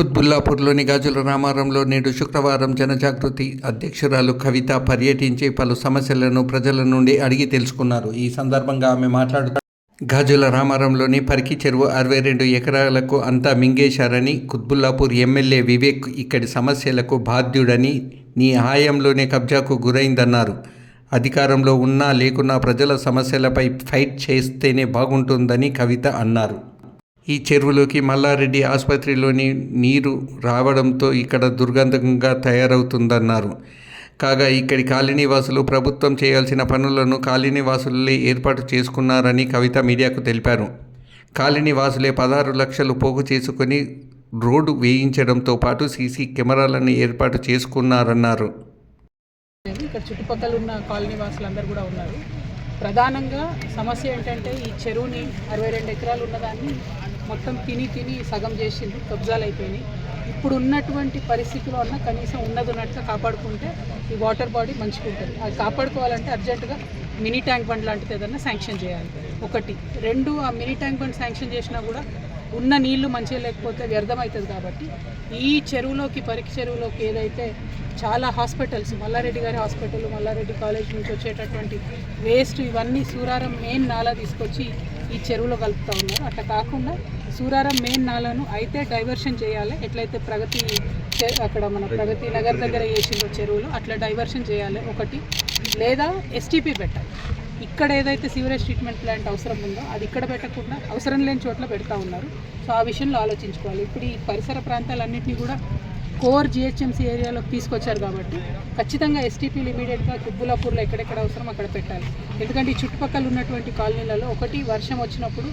కుత్బుల్లాపూర్లోని గాజుల రామారంలో నేడు శుక్రవారం జనజాగృతి అధ్యక్షురాలు కవిత పర్యటించి పలు సమస్యలను ప్రజల నుండి అడిగి తెలుసుకున్నారు. ఈ సందర్భంగా ఆమె మాట్లాడుతూ గాజుల రామారంలోని పరికి చెరువు అరవై రెండు ఎకరాలకు అంతా మింగేశారని కుత్బుల్లాపూర్ ఎమ్మెల్యే వివేక్ ఇక్కడి సమస్యలకు బాధ్యుడని నీ హాయంలోనే కబ్జాకు గురైందన్నారు. అధికారంలో ఉన్నా లేకున్నా ప్రజల సమస్యలపై ఫైట్ చేస్తేనే బాగుంటుందని కవిత అన్నారు. ఈ చెరువులోకి మల్లారెడ్డి ఆసుపత్రిలోని నీరు రావడంతో ఇక్కడ దుర్గంధంగా తయారవుతుందన్నారు. కాగా ఇక్కడి కాలనీవాసులు ప్రభుత్వం చేయాల్సిన పనులను కాలనీవాసులే ఏర్పాటు చేసుకున్నారని కవిత మీడియాకు తెలిపారు. కాలనీవాసులే పదహారు లక్షలు పోగు చేసుకొని రోడ్డు వేయించడంతో పాటు సీసీ కెమెరాలను ఏర్పాటు చేసుకున్నారన్నారు. ఇక్కడ చుట్టుపక్కల ఉన్న కాలనీ వాసులందరూ కూడా ఉన్నారు. ప్రధానంగా సమస్య ఏంటంటే ఈ చెరువుని అరవై రెండు ఎకరాలు ఉన్నదాన్ని మొత్తం తిని తిని సగం చేసింది కబ్జాలు అయిపోయినాయి. ఇప్పుడు ఉన్నటువంటి పరిస్థితిలో అన్న కనీసం ఉన్నది ఉన్నట్టుగా కాపాడుకుంటే ఈ వాటర్ బాడీ మంచిగా ఉంటుంది అది కాపాడుకోవాలంటే అర్జెంటుగా మినీ ట్యాంక్ బండ్ లాంటిది ఏదన్నా శాంక్షన్ చేయాలి. ఒకటి. రెండు ఆ మినీ ట్యాంక్ బండ్ శాంక్షన్ చేసినా కూడా ఉన్న నీళ్ళు మంచిగా లేకపోతే వ్యర్థమవుతుంది కాబట్టి ఈ చెరువులోకి పరికి చెరువులోకి ఏదైతే చాలా హాస్పిటల్స్ మల్లారెడ్డి గారి హాస్పిటల్ మల్లారెడ్డి కాలేజ్ నుంచి వచ్చేటటువంటి వేస్ట్ ఇవన్నీ సూరారం మెయిన్ నాలా తీసుకొచ్చి ఈ చెరువులో కలుపుతూ ఉన్నారు. అట్లా కాకుండా సూరారం మెయిన్ నాలను అయితే డైవర్షన్ చేయాలి. ఎట్లయితే ప్రగతి అక్కడ మన ప్రగతి నగర్ దగ్గర చేసిందో చెరువులు అట్లా డైవర్షన్ చేయాలి ఒకటి. లేదా ఎస్టీపీ పెట్టాలి. ఇక్కడ ఏదైతే సీవరేజ్ ట్రీట్మెంట్ ప్లాంట్ అవసరం ఉందో అది ఇక్కడ పెట్టకుండా అవసరం లేని చోట్ల పెడతా ఉన్నారు. సో ఆ విషయంలో ఆలోచించుకోవాలి. ఇప్పుడు ఈ పరిసర ప్రాంతాలన్నింటినీ కూడా కోర్ జిహెచ్ఎంసీ ఏరియాలోకి తీసుకొచ్చారు కాబట్టి ఖచ్చితంగా ఎస్టీపీలు ఇమీడియట్గా కుబ్బులాపూర్లో ఎక్కడెక్కడ అవసరం అక్కడ పెట్టాలి. ఎందుకంటే ఈ చుట్టుపక్కల ఉన్నటువంటి కాలనీలలో ఒకటి వర్షం వచ్చినప్పుడు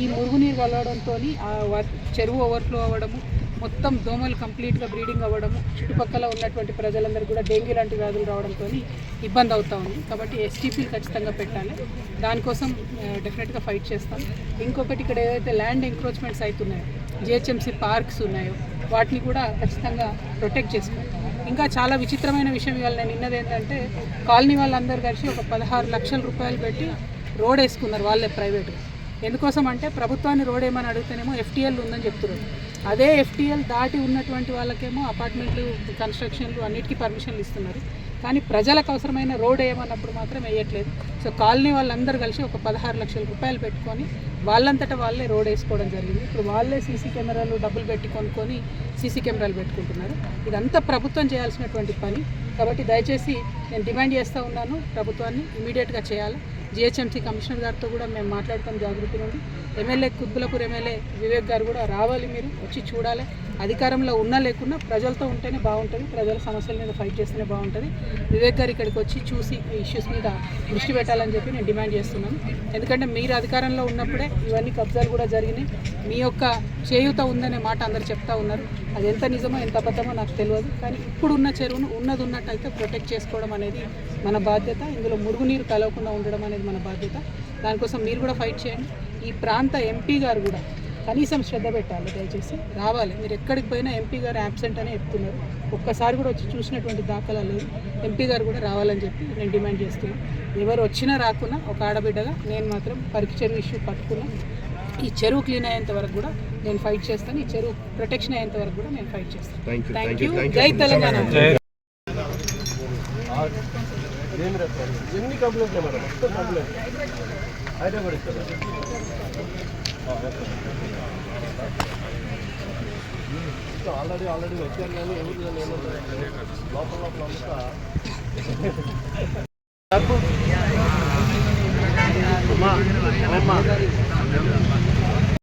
ఈ మురుగునీరు వలవడంతో చెరువు ఓవర్ఫ్లో అవ్వడము మొత్తం దోమలు కంప్లీట్గా బ్రీడింగ్ అవ్వడము చుట్టుపక్కల ఉన్నటువంటి ప్రజలందరూ కూడా డెంగ్యూ లాంటి వ్యాధులు రావడంతో ఇబ్బంది అవుతా ఉంది. కాబట్టి ఎస్టీపీలు ఖచ్చితంగా పెట్టాలి. దానికోసం డెఫినెట్గా ఫైట్ చేస్తాం. ఇంకొకటి ఇక్కడ ఏదైతే ల్యాండ్ ఎంక్రోచ్మెంట్స్ అవుతున్నాయో జిహెచ్ఎంసీ పార్క్స్ ఉన్నాయో వాటిని కూడా ఖచ్చితంగా ప్రొటెక్ట్ చేసుకుంటాం ఇంకా చాలా విచిత్రమైన విషయం ఇవాళ నేను విన్నది ఏంటంటే కాలనీ వాళ్ళందరూ కలిసి ఒక పదహారు లక్షల రూపాయలు పెట్టి రోడ్ వేసుకున్నారు వాళ్ళే ప్రైవేటు ఎందుకోసం అంటే ప్రభుత్వాన్ని రోడ్ ఏమని అడిగితేనేమో ఎఫ్టీఎల్ ఉందని చెప్తున్నారు. అదే ఎఫ్టీఎల్ దాటి ఉన్నటువంటి వాళ్ళకేమో అపార్ట్మెంట్లు కన్స్ట్రక్షన్లు అన్నిటికీ పర్మిషన్లు ఇస్తున్నారు. కానీ ప్రజలకు అవసరమైన రోడ్ వేయమన్నప్పుడు మాత్రం వేయట్లేదు. సో కాలనీ వాళ్ళందరూ కలిసి ఒక పదహారు లక్షల రూపాయలు పెట్టుకొని వాళ్ళంతటా వాళ్ళే రోడ్ వేసుకోవడం జరిగింది. ఇప్పుడు వాళ్ళే సీసీ కెమెరాలు డబ్బులు పెట్టి కొనుక్కొని సీసీ కెమెరాలు పెట్టుకుంటున్నారు. ఇదంతా ప్రభుత్వం చేయాల్సినటువంటి పని. కాబట్టి దయచేసి నేను డిమాండ్ చేస్తూ ఉన్నాను ప్రభుత్వాన్ని ఇమీడియట్గా చేయాలి. జిహెచ్ఎంసీ కమిషనర్ గారితో కూడా మేము మాట్లాడతాం జాగృతి నుండి ఎమ్మెల్యే కుద్బులపూర్ ఎమ్మెల్యే వివేక్ గారు కూడా రావాలి మీరు వచ్చి చూడాలి. అధికారంలో ఉన్నా లేకున్నా ప్రజలతో ఉంటేనే బాగుంటుంది ప్రజల సమస్యల మీద ఫైట్ చేస్తేనే బాగుంటుంది. వివేక్ గారు ఇక్కడికి వచ్చి చూసి ఈ ఇష్యూస్ మీద దృష్టి పెట్టాలని చెప్పి నేను డిమాండ్ చేస్తున్నాను. ఎందుకంటే మీరు అధికారంలో ఉన్నప్పుడే ఇవన్నీ కబ్జాలు కూడా జరిగినాయి. మీ యొక్క చేయూత ఉందనే మాట అందరు చెప్తా ఉన్నారు. అది ఎంత నిజమో ఎంత అబద్ధమో నాకు తెలియదు. కానీ ఇప్పుడు ఉన్న చెరువును ఉన్నది ఉన్నట్టయితే ప్రొటెక్ట్ చేసుకోవడం అనేది మన బాధ్యత. ఇందులో మురుగునీరు కలవకుండా ఉండడం అనేది మన బాధ్యత. దానికోసం మీరు కూడా ఫైట్ చేయండి. ఈ ప్రాంత ఎంపీ గారు కూడా కనీసం శ్రద్ధ పెట్టాలి దయచేసి. రావాలి. మీరు ఎక్కడికి పోయినా ఎంపీ గారు యాబ్సెంట్ అనే చెప్తున్నారు. ఒక్కసారి కూడా వచ్చి చూసినటువంటి దాఖలా లేదు ఎంపీ గారు కూడా రావాలని చెప్పి నేను డిమాండ్ చేస్తున్నాను. ఎవరు వచ్చినా రాకున్నా ఒక ఆడబిడ్డగా నేను మాత్రం పరికి చెరువు ఇష్యూ పట్టుకున్నా. ఈ చెరువు క్లీన్ అయ్యేంత వరకు కూడా నేను ఫైట్ చేస్తాను. ఈ చెరువు ప్రొటెక్షన్ అయ్యేంత వరకు కూడా నేను ఫైట్ చేస్తాను. థ్యాంక్ యూ జై తెలంగాణ ఎన్ని కంప్లైంట్ మొత్తం ఆల్రెడీ ఆల్రెడీ వచ్చారు కానీ ఎవరు నేను లోపల లోపల అంతా. అమ్మా.